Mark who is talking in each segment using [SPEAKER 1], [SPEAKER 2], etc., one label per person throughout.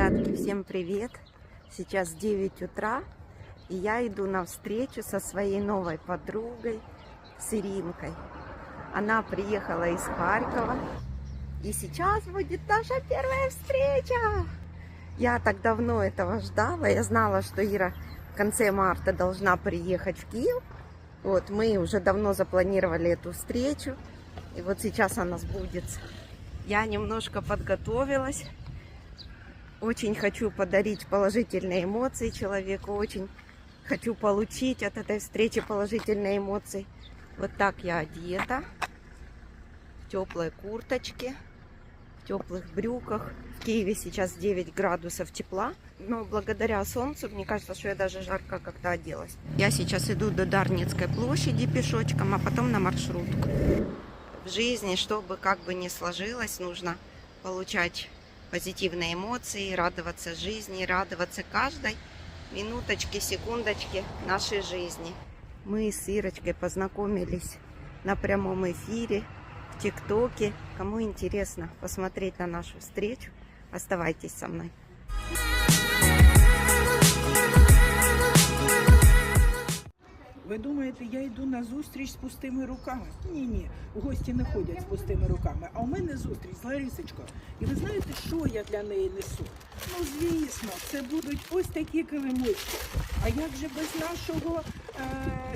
[SPEAKER 1] Ребятки, всем привет! Сейчас 9 утра, и я иду на встречу со своей новой подругой, с Иринкой. Она приехала из Харькова, и сейчас будет наша первая встреча. Я так давно этого ждала, я знала, что Ира в конце марта должна приехать в Киев. Вот, мы уже давно запланировали эту встречу, и вот сейчас она сбудется. Я немножко подготовилась. Очень хочу подарить положительные эмоции человеку, очень хочу получить от этой встречи положительные эмоции. Вот так я одета, в теплой курточке, в теплых брюках. В Киеве сейчас 9 градусов тепла, но благодаря солнцу, мне кажется, что я даже жарко как-то оделась. Я сейчас иду до Дарницкой площади пешочком, а потом на маршрутку. В жизни, чтобы как бы ни сложилось, нужно получать позитивные эмоции, радоваться жизни, радоваться каждой минуточке, секундочке нашей жизни. Мы с Ирочкой познакомились на прямом эфире в ТикТоке. Кому интересно посмотреть на нашу встречу, оставайтесь со мной.
[SPEAKER 2] Думаєте, я йду на зустріч з пустими руками? Ні, ні, гості не ходять з пустими руками. А у мене зустріч з Ларисочкою. І ви знаєте, що я для неї несу? Ну, звісно, це будуть ось такі килимочки. А як же без нашого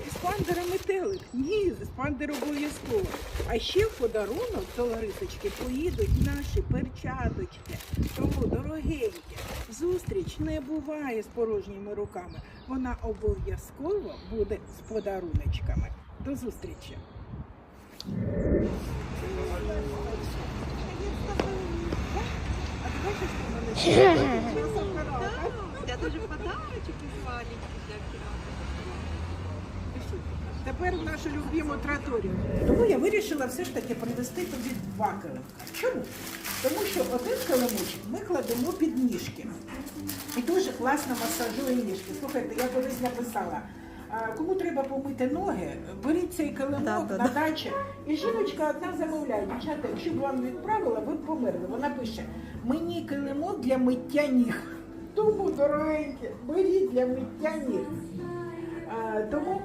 [SPEAKER 2] іспандера метелик? Ні, іспандер обов'язково. А ще в подарунок до Ларисочки поїдуть наші перчаточки. Тому, дорогенькі, зустріч не буває з порожніми руками. Вона обов'язково буде з подаруночками. До зустрічі!
[SPEAKER 1] Я
[SPEAKER 2] Тепер в нашу любиму траторію. Тому я вирішила все ж таки привезти тобі два килимка. Чому? Тому що один килимочок ми кладемо під ніжки. І дуже класно масажує ніжки. Слухайте, я колись написала. Кому треба помити ноги, беріть цей килимок
[SPEAKER 1] Да,
[SPEAKER 2] на
[SPEAKER 1] да.
[SPEAKER 2] дачі. І жіночка одна замовляє, дівчата, якщо б вам відправила, ви б померли. Вона пише: мені килимок для миття ніг. Тому, дорогенькі, беріть для миття ніг. Тому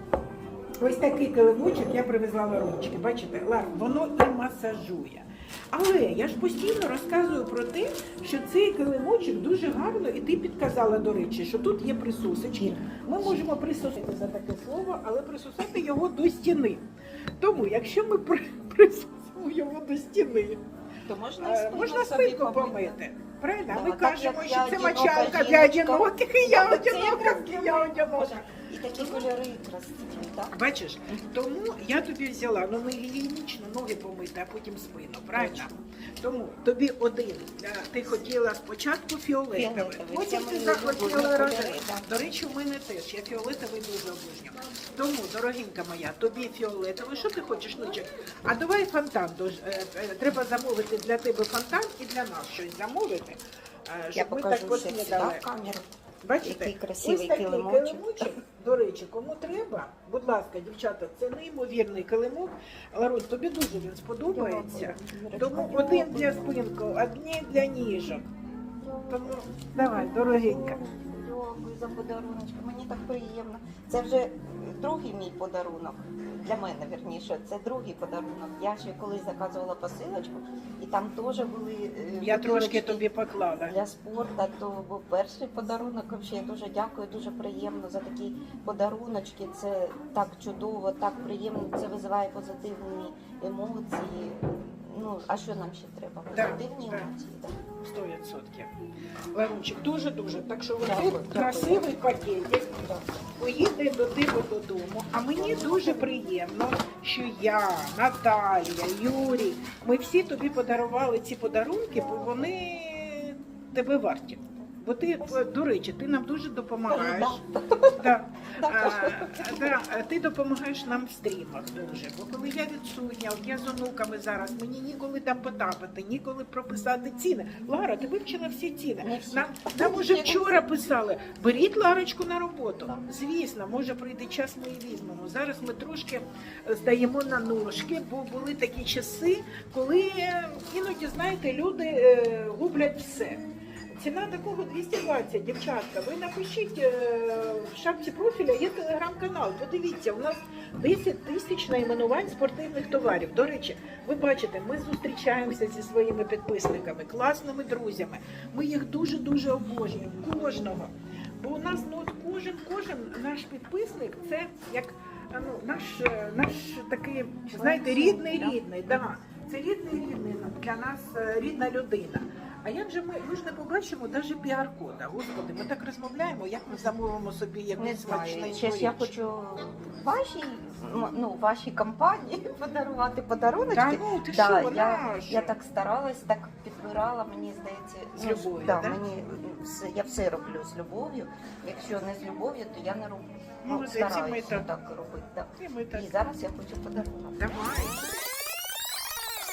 [SPEAKER 2] Ось такий килимочок я привезла Ларунчики. Бачите, Лар, воно і масажує. Але я ж постійно розказую про те, що цей килимочок дуже гарно, і ти підказала, до речі, що тут є присусочки. Ми можемо присусити за таке слово, але присусати його до стіни. Тому, якщо ми при- присусимо його до стіни,
[SPEAKER 1] То можна,
[SPEAKER 2] е, можна спинку помити. Правильно?
[SPEAKER 1] Да,
[SPEAKER 2] ми кажемо, що це мочалка для одиноких, і я одинока, і я одинока.
[SPEAKER 1] І такі кольори красиві, так?
[SPEAKER 2] Бачиш, тому я тобі взяла, ну не гігієнічно ноги помити, а потім спину, правильно? Тому тобі один. е, Ти хотіла спочатку фіолетовий,
[SPEAKER 1] Фіолетовий,
[SPEAKER 2] потім
[SPEAKER 1] це
[SPEAKER 2] ти
[SPEAKER 1] мої
[SPEAKER 2] захотіла
[SPEAKER 1] улюблені
[SPEAKER 2] рожевий.
[SPEAKER 1] кольори.
[SPEAKER 2] До речі, у мене теж. Я фіолетовий дуже обожнюю. Тому, дорогенька моя, тобі фіолетовий. Що ти хочеш, Нучик? А давай фонтан. Е, е, Треба замовити для тебе фонтан і для нас щось замовити. е,
[SPEAKER 1] Я
[SPEAKER 2] щоб ми
[SPEAKER 1] покажу
[SPEAKER 2] так
[SPEAKER 1] ще сюди
[SPEAKER 2] поснідали.
[SPEAKER 1] в камеру.
[SPEAKER 2] Бачите,
[SPEAKER 1] Який красивий
[SPEAKER 2] ось такий
[SPEAKER 1] килимочок.
[SPEAKER 2] килимочок. До речі, кому треба, будь ласка, дівчата, це неймовірний килимок. Ларун, тобі дуже він сподобається. Тому один для спинку, один для ніжок. Давай, дорогенька.
[SPEAKER 1] Дякую за подаруночку. Мені так приємно. Це вже другий мій подарунок. Для мене верніше, це другий подарунок. Я ще колись заказувала посилочку, і там теж були е,
[SPEAKER 2] Я трошки тобі поклала.
[SPEAKER 1] для спорту. То був перший подарунок. Я дуже дякую, дуже приємно за такі подаруночки. Це так чудово, так приємно. Це визиває позитивні емоції. Ну а що нам ще треба? Позитивні емоції.
[SPEAKER 2] Так. 100%. Ларунчик, дуже-дуже. Так що
[SPEAKER 1] оце
[SPEAKER 2] красивий пакетик. Поїде до тебе додому. А мені дуже приємно, що я, Наталія, Юрій, ми всі тобі подарували ці подарунки, бо вони тебе варті. Бо ти, до речі, ти нам дуже допомагаєш. Да. А, да, ти допомагаєш нам в стрімах дуже. Бо коли я відсутня, от я з онуками зараз, мені ніколи там потапати, ніколи прописати ціни. Лара, ти вивчила всі ціни. Нам, нам уже вчора писали, беріть Ларочку на роботу. Звісно, може прийде час, ми її візьмемо. Зараз ми трошки здаємо на ножки, бо були такі часи, коли е, іноді, знаєте, люди е, гублять все. Ціна такого 220, дівчатка. Ви напишіть е, в шапці профіля, є телеграм-канал. Подивіться, у нас 10 тисяч найменувань спортивних товарів. До речі, ви бачите, ми зустрічаємося зі своїми підписниками, класними друзями. Ми їх дуже-дуже обожнюємо, кожного. Бо у нас ну, от кожен, кожен наш підписник це як ну, наш, е, наш такий, знаєте, рідний рідний. Да. Це рідний рідний для нас е, рідна людина. А як же ми, ми ж не побачимо навіть піар-кода. Господи, ми так розмовляємо, як ми замовимо собі
[SPEAKER 1] Не
[SPEAKER 2] якусь
[SPEAKER 1] знаю,
[SPEAKER 2] смачний
[SPEAKER 1] ще ж я хочу вашій, ну, вашій компанії подарувати подаруночки.
[SPEAKER 2] Та ну ти
[SPEAKER 1] Да,
[SPEAKER 2] що,
[SPEAKER 1] я, я так старалась, так підбирала, мені здається,
[SPEAKER 2] З
[SPEAKER 1] ну,
[SPEAKER 2] любов'ю,
[SPEAKER 1] да,
[SPEAKER 2] да?
[SPEAKER 1] мені все, я все роблю з любов'ю. Якщо не з любов'ю, то я не роблю. Ну,
[SPEAKER 2] ми
[SPEAKER 1] стараюся
[SPEAKER 2] так.
[SPEAKER 1] так робити. Да.
[SPEAKER 2] І ми так.
[SPEAKER 1] І зараз я хочу подарувати.
[SPEAKER 2] Давай.